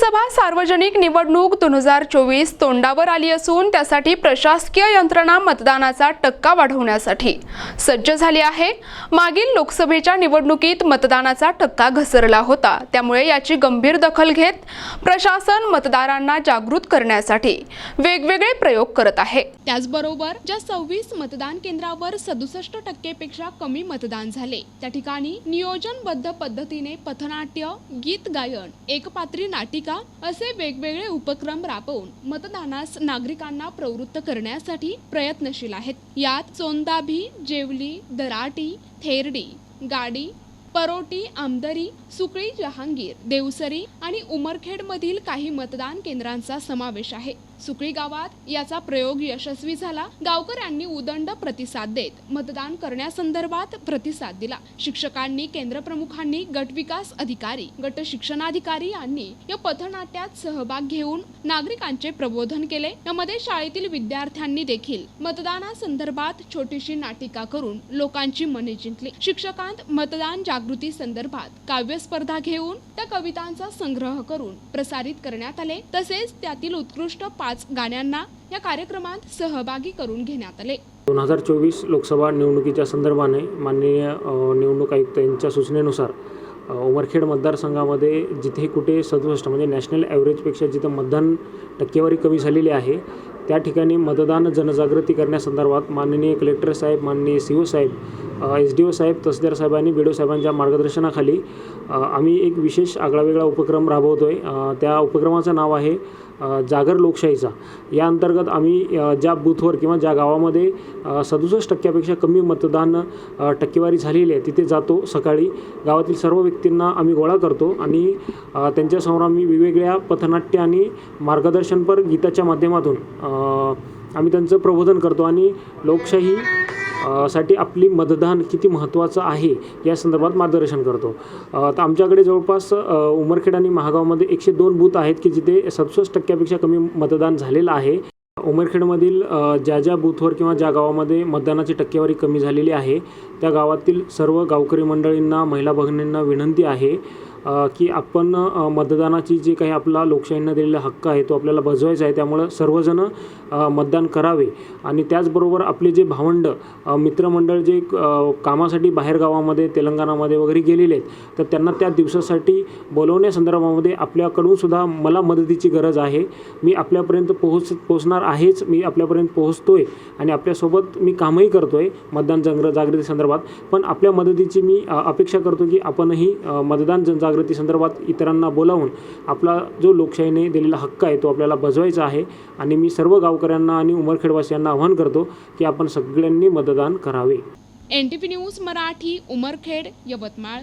लोकसभा सार्वजनिक निवडणूक दोन हजार चोवीस तोंडावर आली असून त्यासाठी प्रशासकीय यंत्रणा मतदानाचा टक्का वाढवण्यासाठी सज्ज झाली आहे. मागील लोकसभेच्या निवडणुकीत मतदानाचा टक्का घसरला होता. त्यामुळे याची गंभीर दखल घेत प्रशासन मतदारांना जागृत करण्यासाठी वेगवेगळे प्रयोग करत आहे. त्याचबरोबर ज्या सव्वीस मतदान केंद्रावर सदुसष्ट टक्केपेक्षा कमी मतदान झाले त्या ठिकाणी नियोजनबद्ध पद्धतीने पथनाट्य गीत गायन एकपात्री नाटिका असे वेगवेगळे उपक्रम राबवून मतदानास नागरिकांना प्रवृत्त करण्यासाठी प्रयत्नशील आहेत. यात चोंदाभी जेवली दराटी थेरडी गाडी परोटी आमदरी सुकळी जहांगीर देवसरी आणि उमरखेडमधील काही मतदान केंद्रांचा समावेश आहे. सुकळी गावात याचा प्रयोग यशस्वी झाला. गावकऱ्यांनी उदंड प्रतिसाद देत मतदान करण्यासंदर्भात प्रतिसाद दिला. शिक्षकांनी केंद्र प्रमुखांनी गट विकास अधिकारी गट शिक्षणाधिकारी यांनी या पथनाट्यात सहभाग घेऊन नागरिकांचे प्रबोधन केले. यामध्ये शाळेतील विद्यार्थ्यांनी देखील मतदानासंदर्भात छोटीशी नाटिका करून लोकांची मने जिंकली. शिक्षकांत मतदान जागृती संदर्भात काव्य स्पर्धा घेऊन त्या कवितांचा संग्रह करून प्रसारित करण्यात आले. तसेच त्यातील उत्कृष्ट पाच गाण्यांना या कार्यक्रमात सहभागी करून घेण्यात आले. दोन हजार चोवीस लोकसभा निवडणुकीच्या संदर्भाने माननीय निवडणूक आयुक्त यांच्या सूचनेनुसार उमरखेड मतदारसंघामध्ये जिथे कुठे सदुसष्ट म्हणजे नॅशनल ॲव्हरेजपेक्षा जिथं मतदान टक्केवारी कमी झालेली आहे त्या ठिकाणी मतदान जनजागृती करण्यासंदर्भात माननीय कलेक्टर साहेब माननीय सी ओ साहेब एस डी ओ साहेब तहसीलदार साहेबांनी बी डी ओ साहेबांच्या मार्गदर्शनाखाली आम्ही एक विशेष आगळावेगळा उपक्रम राबवतो आहे त्या उपक्रमाचं नाव आहे जागर लोकशाहीचा. या अंतर्गत आम्ही ज्या बूथवर किंवा ज्या गावामध्ये सदुसष्ट टक्क्यापेक्षा कमी मतदान टक्केवारी झालेली आहे तिथे जातो सकाळी. गावातील सर्व व्यक्तींना आम्ही गोळा करतो आणि त्यांच्यासमोर आम्ही वेगवेगळ्या पथनाट्य आणि मार्गदर्शनपर गीताच्या माध्यमातून आम्ही त्यांचं प्रबोधन करतो आणि लोकशाही साठी आपली मतदान किती महत्त्वाचं आहे या संदर्भात मार्गदर्शन करतो. तर आमच्याकडे जवळपास उमरखेड आणि महागावमध्ये एकशे दोन बूथ आहेत की जिथे सदुसष्ट टक्क्यापेक्षा कमी मतदान झालेलं आहे. उमरखेडमधील ज्या ज्या बूथवर किंवा ज्या गावामध्ये मतदानाची टक्केवारी कमी झालेली आहे त्या गावातील सर्व गावकरी मंडळींना महिला भगिनींना विनंती आहे. की आपण मतदानाची जी काही आपला लोकशाहीनं दिलेला हक्क आहे तो आपल्याला बजवायचा आहे त्यामुळं सर्वजण मतदान करावे. आणि त्याचबरोबर आपले जे भावंड मित्रमंडळ जे कामासाठी बाहेर गावामध्ये तेलंगणामध्ये वगैरे गेलेले आहेत तर त्यांना त्या दिवसासाठी बोलवण्यासंदर्भामध्ये आपल्याकडून सुद्धा मला मदतीची गरज आहे. मी आपल्यापर्यंत पोहोच पोहोचणार आहेच मी आपल्यापर्यंत पोहोचतो आहे आणि आपल्यासोबत मी कामही करतो आहे मतदान जंग्र जागृती संदर्भात. पण आपल्या मदतीची मी अपेक्षा करतो की आपणही मतदान जन जनजागृती संदर्भात इतरांना बोलावून आपला जो लोकशाहीने दिलेला हक्क आहे तो आपल्याला बजवायचा आहे. आणि मी सर्व गावकऱ्यांना आणि उमरखेडवासियांना आवाहन करतो की आपण सगळ्यांनी मतदान करावे. N T P news Marathi Umarkhed Yavatmal.